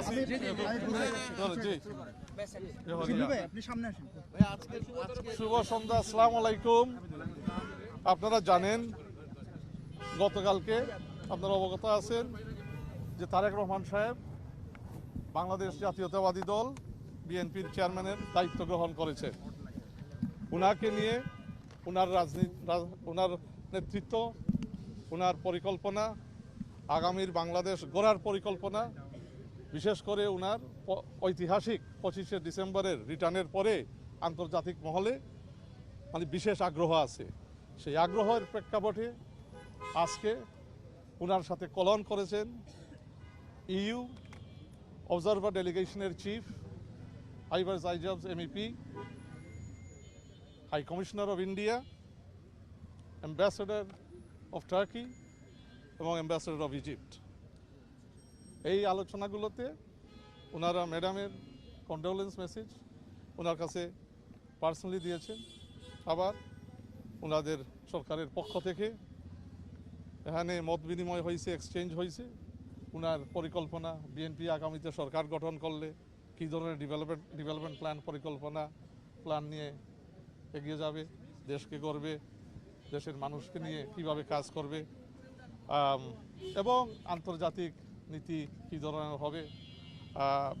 আছি। জি। আপনি সামনে আসেন। শুভ সন্ধ্যা আসসালাম আলাইকুম। আপনারা জানেন গতকালকে আপনারা অবগত আছেন যে তারেক রহমান সাহেব বাংলাদেশ জাতীয়তাবাদী দল বিএনপির চেয়ারম্যানের দায়িত্ব গ্রহণ করেছে। উনাকে নিয়ে উনার রাজনীতি ওনার নেতৃত্ব উনার পরিকল্পনা আগামীর বাংলাদেশ গড়ার পরিকল্পনা, বিশেষ করে উনার ঐতিহাসিক পঁচিশে ডিসেম্বরের রিটার্নের পরে আন্তর্জাতিক মহলে মানে বিশেষ আগ্রহ আছে। সেই আগ্রহের প্রেক্ষাপটে আজকে উনার সাথে কলন করেছেন EU observer ডেলিগেশনের chief, Ivars Ijabs MEP, high commissioner of India, ambassador of Turkey এবং অ্যাম্বাসেডর অফ ইজিপ্ট এই আলোচনাগুলোতে ওনারা ম্যাডামের কন্ডোলেন্স মেসেজ ওনার কাছে পার্সোনালি দিয়েছেন। আবার ওনাদের সরকারের পক্ষ থেকে এখানে মত বিনিময় হয়েছে এক্সচেঞ্জ হয়েছে। ওনার পরিকল্পনা বিএনপি আগামীতে সরকার গঠন করলে কী ধরনের ডেভেলপমেন্ট ডেভেলপমেন্ট প্ল্যান পরিকল্পনা প্ল্যান নিয়ে এগিয়ে যাবে, দেশকে গড়বে, দেশের মানুষকে নিয়ে কীভাবে কাজ করবে এবং আন্তর্জাতিক নীতি কী ধরনের হবে?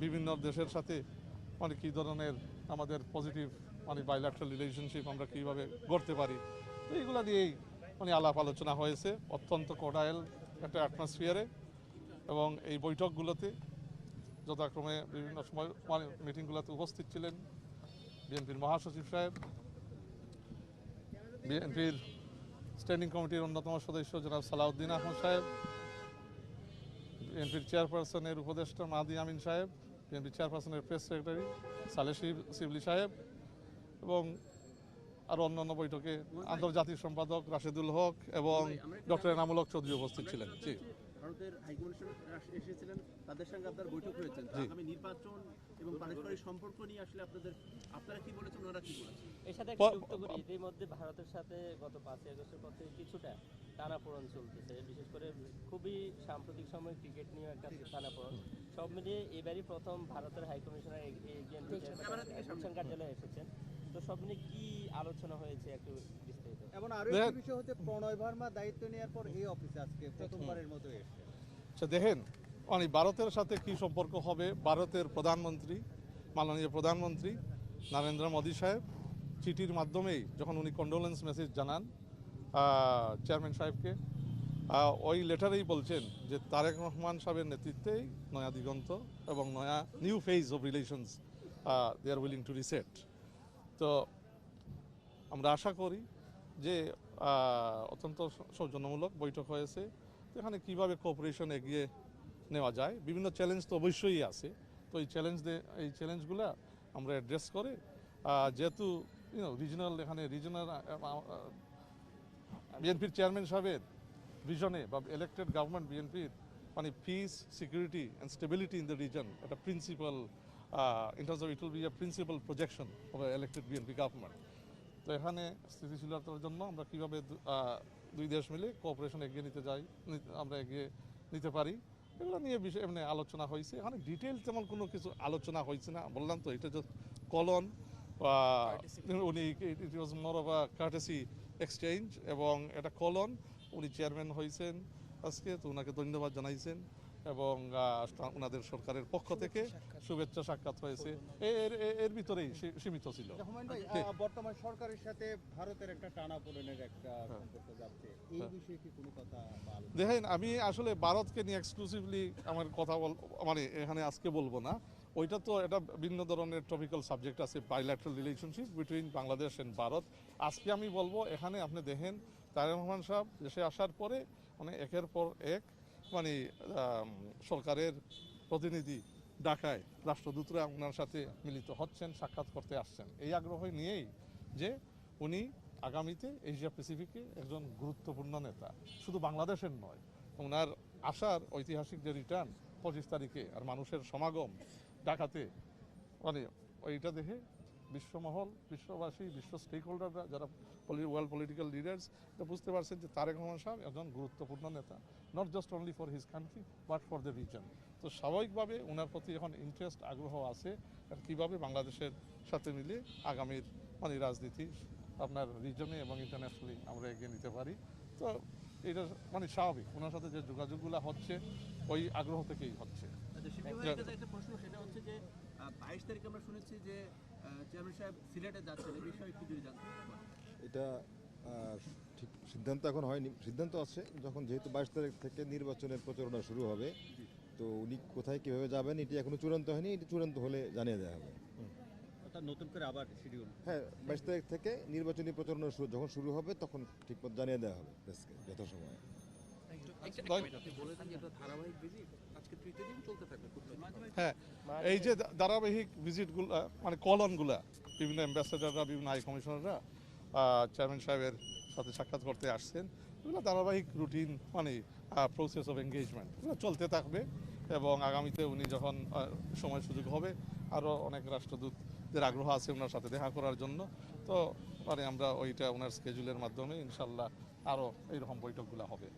বিভিন্ন দেশের সাথে মানে কী ধরনের আমাদের পজিটিভ মানে বাইল্যাট্রাল রিলেশনশিপ আমরা কীভাবে গড়তে পারি? তো এইগুলো দিয়েই মানে আলাপ আলোচনা হয়েছে অত্যন্ত কোডায়েল একটা অ্যাটমসফিয়ারে এবং এই বৈঠকগুলোতে যথাক্রমে বিভিন্ন সময় মানে মিটিংগুলোতে উপস্থিত ছিলেন বিএনপির মহাসচিব সাহেব, বিএনপির স্ট্যান্ডিং কমিটির অন্যতম সদস্য জনাব সালাউদ্দিন আহমদ সাহেব বিএনপির চেয়ারপারসনের উপদেষ্টা মাহাদি আমিন সাহেব বিএনপির চেয়ারপারসনের প্রেস সেক্রেটারি সালে শিব- শিবলি সাহেব এবং আরও অন্যান্য বৈঠকে আন্তর্জাতিক সম্পাদক রাশেদুল হক এবং ডক্টর এনামুল হক চৌধুরী উপস্থিত ছিলেন। জি। ভারতের হাইকমিশন এসেছিলেন তাদের সঙ্গে আপনার বৈঠক হয়েছেন আগামী নির্বাচন এবং পারস্পরিক সম্পর্ক নিয়ে আসলে আপনাদের আপনারা কি বলেছেন ওনারা কি বলেছেন? এর সাথে প- একটা যুক্ত করি ইতিমধ্যে ভারতের সাথে গত পাঁচই আগস্টের পর থেকে কিছুটা টানাপোড়ন চলতেছে। বিশেষ করে খুবই সাম্প্রতিক সময় ক্রিকেট নিয়ে একটা টানাপোড়ন। সব মিলিয়ে এবারই প্রথম ভারতের হাই কমিশনার গুলশান কার্যালয়ে এসেছেন। তো সব মিলিয়ে কি আলোচনা হয়েছে একটু বিস্তারিত? এবং আরও একটি বিষয় হচ্ছে প্রণয় ভার্মা দায়িত্ব নেওয়ার পর এই অফিসে আজকে প্রথমবারের মতো এসেছে। আচ্ছা দেখেন মানে ভারতের সাথে কি সম্পর্ক হবে? ভারতের প্রধানমন্ত্রী, মাননীয় প্রধানমন্ত্রী নরেন্দ্র মোদী সাহেব চিঠির মাধ্যমেই যখন উনি কন্ডোলেন্স মেসেজ জানান চেয়ারম্যান সাহেবকে ওই লেটারেই বলছেন যে তারেক রহমান সাহেবের নেতৃত্বেই নয়া দিগন্ত এবং নয়া new phase of relations they are willing to reset তো আমরা আশা করি যে অত্যন্ত সৌজন্যমূলক বৈঠক হয়েছে। এখানে কীভাবে কোঅপারেশন এগিয়ে নেওয়া যায়। বিভিন্ন চ্যালেঞ্জ তো অবশ্যই আছে। তো এই চ্যালেঞ্জ এই চ্যালেঞ্জগুলো আমরা অ্যাড্রেস করে যেহেতু রিজনাল এখানে রিজনাল বিএনপির চেয়ারম্যান সাহেবের ভিশনে বা ইলেক্টেড গভর্নমেন্ট বিএনপির মানে peace security and stability in the region একটা principal in terms of it will be a principal projection of elected BNP government তো এখানে স্থিতিশীলতার জন্য আমরা কীভাবে দুই দেশ মিলে কোঅপারেশন এগিয়ে নিতে যাই আমরা এগিয়ে নিতে পারি। এগুলো নিয়ে বিষয় এমনি আলোচনা হয়েছে। এখানে ডিটেল তেমন কোনো কিছু আলোচনা হয়েছে না। বললাম তো এটা যে কলন বা উনি it was more of a courtesy exchange এবং এটা কলন উনি চেয়ারম্যান হয়েছেন আজকে তো ওনাকে ধন্যবাদ জানাইছেন। এবং ওনাদের সরকারের পক্ষ থেকে শুভেচ্ছা সাক্ষাৎ হয়েছে। এর এর- ভিতরেই সীমিত ছিল। আহ, বর্তমান সরকারের সাথে ভারতের একটা টানা টানাপোড়েনের একটা হ্যাঁ। সম্পর্ক যাচ্ছে। এই বিষয়ে কি কোনো কথা দেখেন আমি আসলে ভারতকে নিয়ে এক্সক্লুসিভলি আমার কথা বল মানে এখানে আজকে বলব না। ওইটা তো এটা ভিন্ন ধরনের টপিক্যাল সাবজেক্ট আছে bilateral relationship between Bangladesh and Bharat. আজকে আমি বলব এখানে আপনি দেখেন তারেক রহমান সাহেব দেশে আসার পরে মানে একের পর এক মানে সরকারের প্রতিনিধি ঢাকায় রাষ্ট্রদূতরা ওনার সাথে মিলিত হচ্ছেন, সাক্ষাৎ করতে আসছেন। এই আগ্রহ নিয়েই যে উনি আগামীতে এশিয়া প্যাসিফিকে একজন গুরুত্বপূর্ণ নেতা। শুধু বাংলাদেশের নয় ওনার আসার ঐতিহাসিক যে রিটার্ন পঁচিশ তারিখে আর মানুষের সমাগম ঢাকাতে মানে ওইটা দেখে বিশ্বমহল বিশ্ববাসী বিশ্ব স্টেক হোল্ডাররা যারা ওয়ার্ল্ড পলিটিক্যাল লিডার্স এটা বুঝতে পারছেন যে তারেক রহমান সাহেব একজন গুরুত্বপূর্ণ নেতা not just only for his country but for the region তো স্বাভাবিকভাবে ওনার প্রতি এখন ইন্টারেস্ট আগ্রহ আছে আর কীভাবে বাংলাদেশের সাথে মিলে আগামীর মানে রাজনীতি আপনার রিজনে এবং ইন্টারন্যাশনালি আমরা এগিয়ে নিতে পারি। তো এটা মানে স্বাভাবিক ওনার সাথে যে যোগাযোগগুলো হচ্ছে ওই আগ্রহ থেকেই হচ্ছে। আচ্ছা শিবলি ভাইয়ের কাছে একটা প্রশ্ন সেটা হচ্ছে যে বাইশ তারিখে আমরা শুনেছি যে চেয়ারম্যান সাহেব সিলেটে যাচ্ছেন এই বিষয়ে একটু যদি জানতে এটা ঠিক সিদ্ধান্ত এখন হয়নি সিদ্ধান্ত আছে যখন যেহেতু বাইশ তারিখ থেকে নির্বাচনের প্রচারণা শুরু হবে তো উনি কোথায় কীভাবে যাবেন এটি এখনও চূড়ান্ত হয়নি এটি চূড়ান্ত হলে জানিয়ে দেওয়া হবে। নতুন করে আবার শিডিউল হ্যাঁ বাইশ তারিখ থেকে নির্বাচনী প্রচারণা শুরু যখন শুরু হবে তখন ঠিকমতো জানিয়ে দেওয়া হবে প্রেসকে যথাসময়ে। আপনি বলেছেন যে এটা ধারাবাহিক ভিজিট আজকে তৃতীয় দিন চলতে থাকবে হ্যাঁ এই যে ধারাবাহিক ভিজিটগুলো মানে কলনগুলা বিভিন্ন অ্যাম্বাসেডাররা বিভিন্ন হাই কমিশনাররা চেয়ারম্যান সাহেবের সাথে সাক্ষাৎ করতে আসছেন। এগুলো ধারাবাহিক রুটিন মানে প্রসেস অফ এঙ্গেজমেন্ট এগুলো চলতে থাকবে এবং আগামীতে উনি যখন সময় সুযোগ হবে আরও অনেক রাষ্ট্রদূতদের আগ্রহ আছে ওনার সাথে দেখা করার জন্য। তো মানে আমরা ওইটা ওনার স্কেজুলের মাধ্যমে ইনশাল্লাহ আরও এইরকম বৈঠকগুলো হবে.